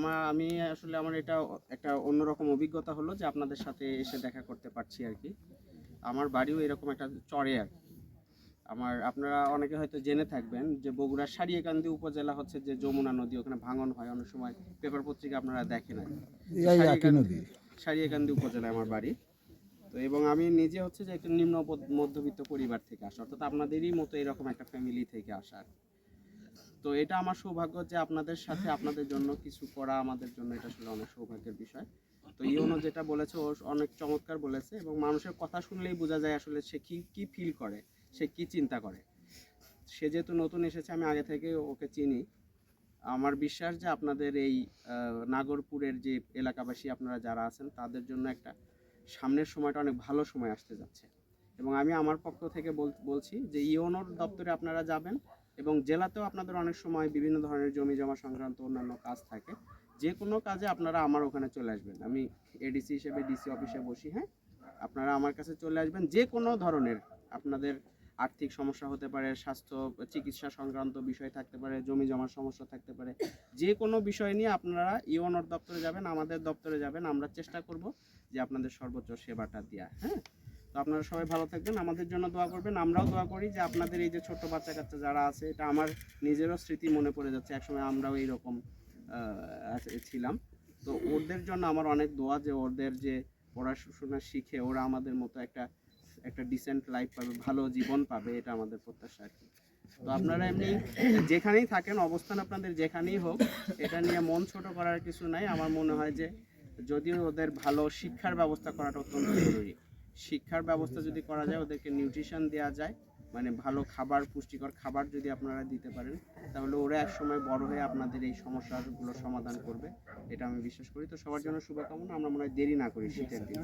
আমার আমি আসলে আমার এটা একটা অন্যরকম অভিজ্ঞতা হলো যে আপনাদের সাথে এসে দেখা করতে পারছি আর কি। আমার বাড়িও এরকম একটা চরে আর কি। আমার আপনারা অনেকে হয়তো জেনে থাকবেন যে বগুড়ার সারিয়াকান্দি উপজেলা হচ্ছে যে যমুনা নদী ওখানে ভাঙন হয় অনেক সময় পেপার পত্রিকা আপনারা দেখেন আর সারিয়াকান্দি। উপজেলায় আমার বাড়ি। তো এবং আমি নিজে হচ্ছে যে একটা নিম্ন মধ্যবিত্ত পরিবার থেকে আসা অর্থাৎ আপনাদেরই মতো এরকম একটা ফ্যামিলি থেকে আসা আর। তো এটা আমার সৌভাগ্য যে আপনাদের সাথে আপনাদের জন্য কিছু করা আমাদের জন্য এটা আসলে অনেক সৌভাগ্যের বিষয়। তো ইওনো যেটা বলেছে, ও অনেক চমৎকার বলেছে এবং মানুষের কথা শুনলেই বোঝা যায় আসলে সে কি কি ফিল করে, সে কি চিন্তা করে। সে যেহেতু নতুন এসেছে, আমি আগে থেকে ওকে চিনি। আমার বিশ্বাস যে আপনাদের এই নাগরপুরের যে এলাকাবাসী আপনারা যারা আছেন, তাদের জন্য একটা সামনের সময়টা অনেক ভালো সময় আসতে যাচ্ছে। এবং আমি আমার পক্ষ থেকে বল- বলছি যে ইওনোর দপ্তরে আপনারা যাবেন এবং জেলাতেও আপনাদের অনেক সময় বিভিন্ন ধরনের জমি জমা সংক্রান্ত অন্যান্য কাজ থাকে। যে কোনো কাজে আপনারা আমার ওখানে চলে আসবেন। আমি এডিসি হিসেবে ডিসি অফিসে বসি হ্যাঁ? আপনারা আমার কাছে চলে আসবেন। যে কোনো ধরনের আপনাদের আর্থিক সমস্যা হতে পারে, স্বাস্থ্য, চিকিৎসা সংক্রান্ত বিষয় থাকতে পারে, জমি জমার সমস্যা থাকতে পারে যে কোনো বিষয় নিয়ে আপনারা ইওনোর দপ্তরে যাবেন, আমাদের দপ্তরে যাবেন। আমরা চেষ্টা করব যে আপনাদের সর্বোচ্চ সেবাটা দেওয়া হ্যাঁ? তো আপনারা সবাই ভালো থাকবেন, আমাদের জন্য দোয়া করবেন, আমরাও দোয়া করি যে আপনাদের এই যে ছোট্ট বাচ্চা কাচ্চা যারা আছে, এটা আমার নিজেরও স্মৃতি মনে পড়ে যাচ্ছে, একসময় আমরাও এইরকম ছিলাম। তো ওদের জন্য আমার অনেক দোয়া যে ওদের যে পড়াশোনা শিখে ওরা আমাদের মতো একটা একটা ডিসেন্ট লাইফ পাবে, ভালো জীবন পাবে, এটা আমাদের প্রত্যাশা আর কি। তো আপনারা এমনি যেখানেই থাকেন, অবস্থান আপনাদের যেখানেই হোক, এটা নিয়ে মন ছোট করার কিছু নাই। আমার মনে হয় যে যদিও ওদের ভালো শিক্ষার ব্যবস্থা করাটা অত্যন্ত জরুরি। শিক্ষার ব্যবস্থা যদি করা যায় ওদেরকে নিউট্রিশন দেওয়া যায়। মানে ভালো খাবার পুষ্টিকর খাবার যদি আপনারা দিতে পারেন তাহলে ওরা এক সময় বড় হয়ে আপনাদের এই সমস্যাগুলো সমাধান করবে। এটা আমি বিশ্বাস করি। তো সবার জন্য শুভকামনা। আমরা মনে হয় দেরি না করি শীতের দিন।